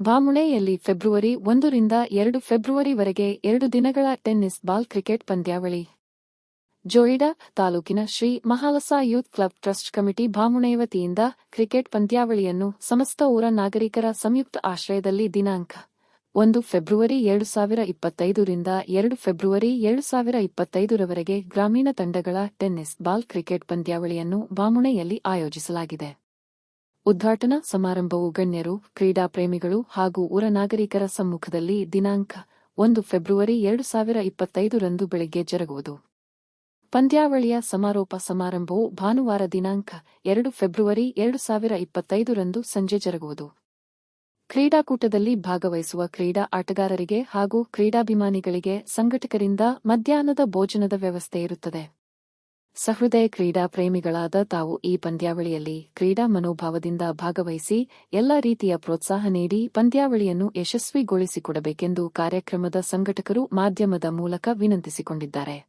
ಬಾಮುಣೆಯಲ್ಲಿ February ಒಂದರಿಂದ ಎರಡು ಫೆಬ್ರವರಿವರೆಗೆ ಎರಡು ದಿನಗಳ ಟೆನ್ನಿಸ್ ಬಾಲ್ ಕ್ರಿಕೆಟ್ ಪಂದ್ಯಾವಳಿ. ಜೋಯಿಡಾ ತಾಲೂಕಿನ Shri Mahalasa youth club trust committee Bamune ವತಿಯಿಂದ ಕ್ರಿಕೆಟ್ ಪಂದ್ಯಾವಳಿಯನ್ನು ಸಮಸ್ತ ಊರ ನಾಗರಿಕರ ಸಂಯುಕ್ತ ಆಶ್ರಯದಲ್ಲಿ ದಿನಾಂಕ ಒಂದು ಫೆಬ್ರವರಿ ಎರಡು ಸಾವಿರ ಇಪ್ಪತ್ತೈದರಿಂದ ಎರಡು ಫೆಬ್ರವರಿ ಎರಡು ಸಾವಿರ ಇಪ್ಪತ್ತೈದರವರೆಗೆ ಗ್ರಾಮೀಣ ತಂಡಗಳ ಟೆನ್ನಿಸ್ ಬಾಲ್ ಕ್ರಿಕೆಟ್ ಪಂದ್ಯಾವಳಿಯನ್ನು ಬಾಮುಣೆಯಲ್ಲಿ ಆಯೋಜಿಸಲಾಗಿದೆ. ಉದ್ಘಾಟನಾ ಸಮಾರಂಭವು ಗಣ್ಯರು ಕ್ರೀಡಾ ಪ್ರೇಮಿಗಳು ಹಾಗೂ ಊರ ನಾಗರಿಕರ ಸಮ್ಮುಖದಲ್ಲಿ ದಿನಾಂಕ ಒಂದು ಫೆಬ್ರವರಿ ಎರಡು ಸಾವಿರ ಇಪ್ಪತ್ತೈದರಂದು ಬೆಳಗ್ಗೆ ಜರುಗುವುದು. ಪಂದ್ಯಾವಳಿಯ ಸಮಾರೋಪ ಸಮಾರಂಭವು ಭಾನುವಾರ ದಿನಾಂಕ ಎರಡು ಫೆಬ್ರವರಿ ಎರಡು ಸಾವಿರ ಇಪ್ಪತ್ತೈದರಂದು ಸಂಜೆ ಜರುಗುವುದು. ಕ್ರೀಡಾಕೂಟದಲ್ಲಿ ಭಾಗವಹಿಸುವ ಕ್ರೀಡಾ ಆಟಗಾರರಿಗೆ ಹಾಗೂ ಕ್ರೀಡಾಭಿಮಾನಿಗಳಿಗೆ ಸಂಘಟಕರಿಂದ ಮಧ್ಯಾಹ್ನದ ಭೋಜನದ ವ್ಯವಸ್ಥೆ ಇರುತ್ತದೆ. ಸಹೃದಯ ಕ್ರೀಡಾ ಪ್ರೇಮಿಗಳಾದ ತಾವು ಈ ಪಂದ್ಯಾವಳಿಯಲ್ಲಿ ಕ್ರೀಡಾ ಮನೋಭಾವದಿಂದ ಭಾಗವಹಿಸಿ ಎಲ್ಲ ರೀತಿಯ ಪ್ರೋತ್ಸಾಹ ನೀಡಿ ಪಂದ್ಯಾವಳಿಯನ್ನು ಯಶಸ್ವಿಗೊಳಿಸಿಕೊಡಬೇಕೆಂದು ಕಾರ್ಯಕ್ರಮದ ಸಂಘಟಕರು ಮಾಧ್ಯಮದ ಮೂಲಕ ವಿನಂತಿಸಿಕೊಂಡಿದ್ದಾರೆ.